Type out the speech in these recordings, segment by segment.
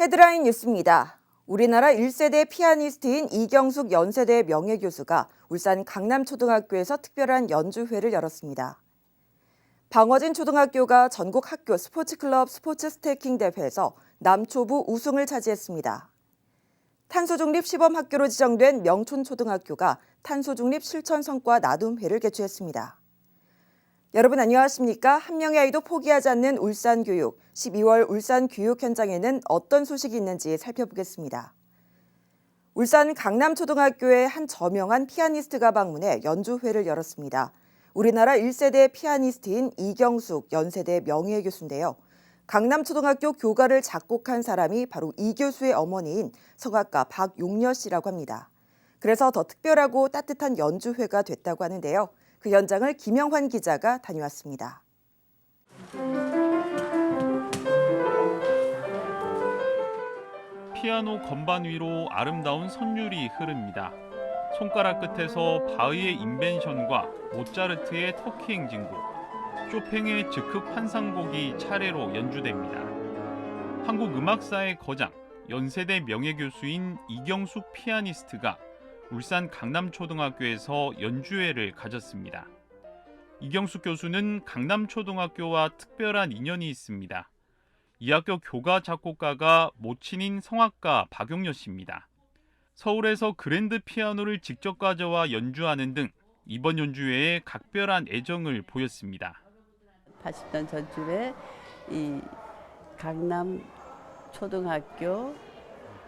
헤드라인 뉴스입니다. 우리나라 1세대 피아니스트인 이경숙 연세대 명예교수가 울산 강남초등학교에서 특별한 연주회를 열었습니다. 방어진 초등학교가 전국 학교 스포츠클럽 스포츠 스태킹 대회에서 남초부 우승을 차지했습니다. 탄소중립 시범학교로 지정된 명촌초등학교가 탄소중립 실천 성과 나눔회를 개최했습니다. 여러분 안녕하십니까? 한 명의 아이도 포기하지 않는 울산 교육. 12월 울산 교육 현장에는 어떤 소식이 있는지 살펴보겠습니다. 울산 강남초등학교의 한 저명한 피아니스트가 방문해 연주회를 열었습니다. 우리나라 1세대 피아니스트인 이경숙 연세대 명예교수인데요. 강남초등학교 교가를 작곡한 사람이 바로 이 교수의 어머니인 성악가 박용녀 씨라고 합니다. 그래서 더 특별하고 따뜻한 연주회가 됐다고 하는데요. 그 현장을 김영환 기자가 다녀왔습니다. 피아노 건반 위로 아름다운 선율이 흐릅니다. 손가락 끝에서 바흐의 인벤션과 모차르트의 터키 행진곡, 쇼팽의 즉흥 환상곡이 차례로 연주됩니다. 한국 음악사의 거장, 연세대 명예교수인 이경숙 피아니스트가 울산 강남초등학교에서 연주회를 가졌습니다. 이경숙 교수는 강남초등학교와 특별한 인연이 있습니다. 이 학교 교가 작곡가가 모친인 성악가 박용녀 씨입니다. 서울에서 그랜드 피아노를 직접 가져와 연주하는 등 이번 연주회에 각별한 애정을 보였습니다. 80년 전쯤에 이 강남 초등학교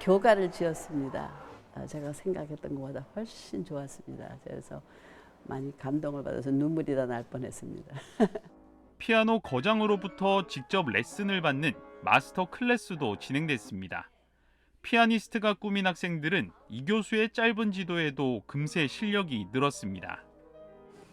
교가를 지었습니다. 아, 제가 생각했던 것보다 훨씬 좋았습니다. 그래서 많이 감동을 받아서 눈물이 다 날 뻔했습니다. 피아노 거장으로부터 직접 레슨을 받는 마스터 클래스도 진행됐습니다. 피아니스트가 꾸민 학생들은 이 교수의 짧은 지도에도 금세 실력이 늘었습니다.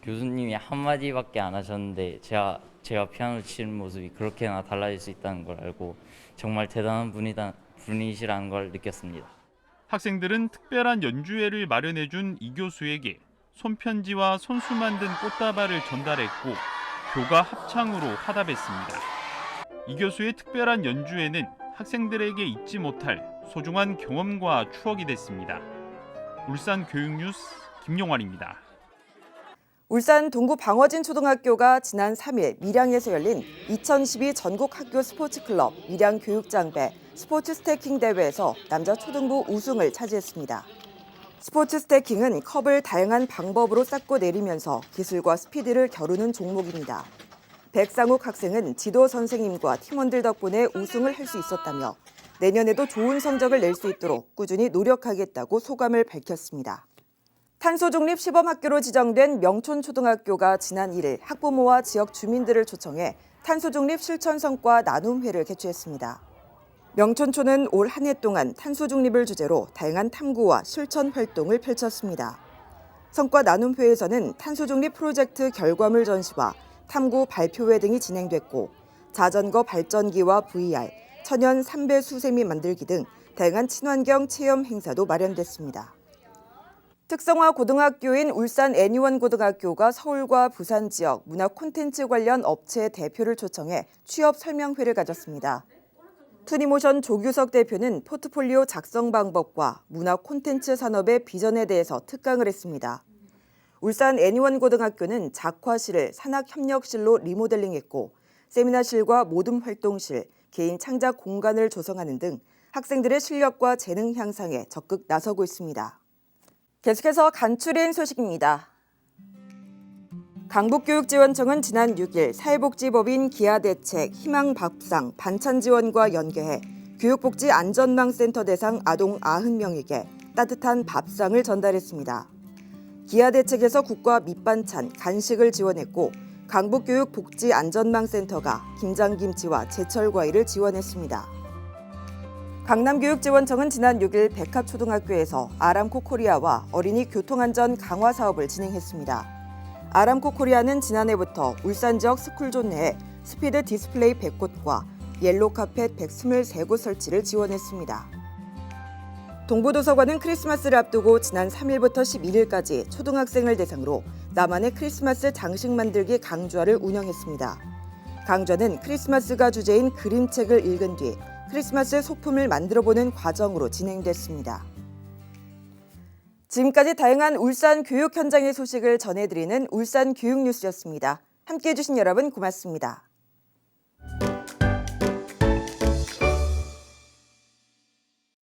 교수님이 한마디밖에 안 하셨는데 제가 제가 피아노 치는 모습이 그렇게나 달라질 수 있다는 걸 알고 정말 대단한 분이다 분이시라는 걸 느꼈습니다. 학생들은 특별한 연주회를 마련해준 이 교수에게 손편지와 손수 만든 꽃다발을 전달했고 교가 합창으로 화답했습니다. 이 교수의 특별한 연주회는 학생들에게 잊지 못할 소중한 경험과 추억이 됐습니다. 울산 교육뉴스 김용환입니다. 울산 동구 방어진 초등학교가 지난 3일 밀양에서 열린 2012 전국 학교 스포츠 클럽 밀양 교육장배 스포츠 스태킹 대회에서 남자 초등부 우승을 차지했습니다. 스포츠 스태킹은 컵을 다양한 방법으로 쌓고 내리면서 기술과 스피드를 겨루는 종목입니다. 백상욱 학생은 지도 선생님과 팀원들 덕분에 우승을 할 수 있었다며 내년에도 좋은 성적을 낼 수 있도록 꾸준히 노력하겠다고 소감을 밝혔습니다. 탄소중립 시범학교로 지정된 명촌초등학교가 지난 1일 학부모와 지역 주민들을 초청해 탄소중립 실천 성과 나눔회를 개최했습니다. 명촌초는 올 한 해 동안 탄소중립을 주제로 다양한 탐구와 실천 활동을 펼쳤습니다. 성과 나눔회에서는 탄소중립 프로젝트 결과물 전시와 탐구 발표회 등이 진행됐고 자전거 발전기와 VR, 천연 삼배 수세미 만들기 등 다양한 친환경 체험 행사도 마련됐습니다. 특성화 고등학교인 울산 애니원 고등학교가 서울과 부산 지역 문화 콘텐츠 관련 업체 대표를 초청해 취업 설명회를 가졌습니다. 투니모션 조규석 대표는 포트폴리오 작성 방법과 문화 콘텐츠 산업의 비전에 대해서 특강을 했습니다. 울산 애니원 고등학교는 작화실을 산학협력실로 리모델링했고 세미나실과 모둠 활동실, 개인 창작 공간을 조성하는 등 학생들의 실력과 재능 향상에 적극 나서고 있습니다. 계속해서 간추린 소식입니다. 강북교육지원청은 지난 6일 사회복지법인 기아대책, 희망밥상, 반찬지원과 연계해 교육복지 안전망센터 대상 아동 90명에게 따뜻한 밥상을 전달했습니다. 기아대책에서 국과 밑반찬, 간식을 지원했고 강북교육복지안전망센터가 김장김치와 제철과일을 지원했습니다. 강남교육지원청은 지난 6일 백합초등학교에서 아람코 코리아와 어린이 교통안전 강화 사업을 진행했습니다. 아람코 코리아는 지난해부터 울산 지역 스쿨존 내에 스피드 디스플레이 100곳과 옐로 카펫 123곳 설치를 지원했습니다. 동부도서관은 크리스마스를 앞두고 지난 3일부터 11일까지 초등학생을 대상으로 나만의 크리스마스 장식 만들기 강좌를 운영했습니다. 강좌는 크리스마스가 주제인 그림책을 읽은 뒤 크리스마스 소품을 만들어보는 과정으로 진행됐습니다. 지금까지 다양한 울산 교육 현장의 소식을 전해드리는 울산 교육 뉴스였습니다. 함께해 주신 여러분 고맙습니다.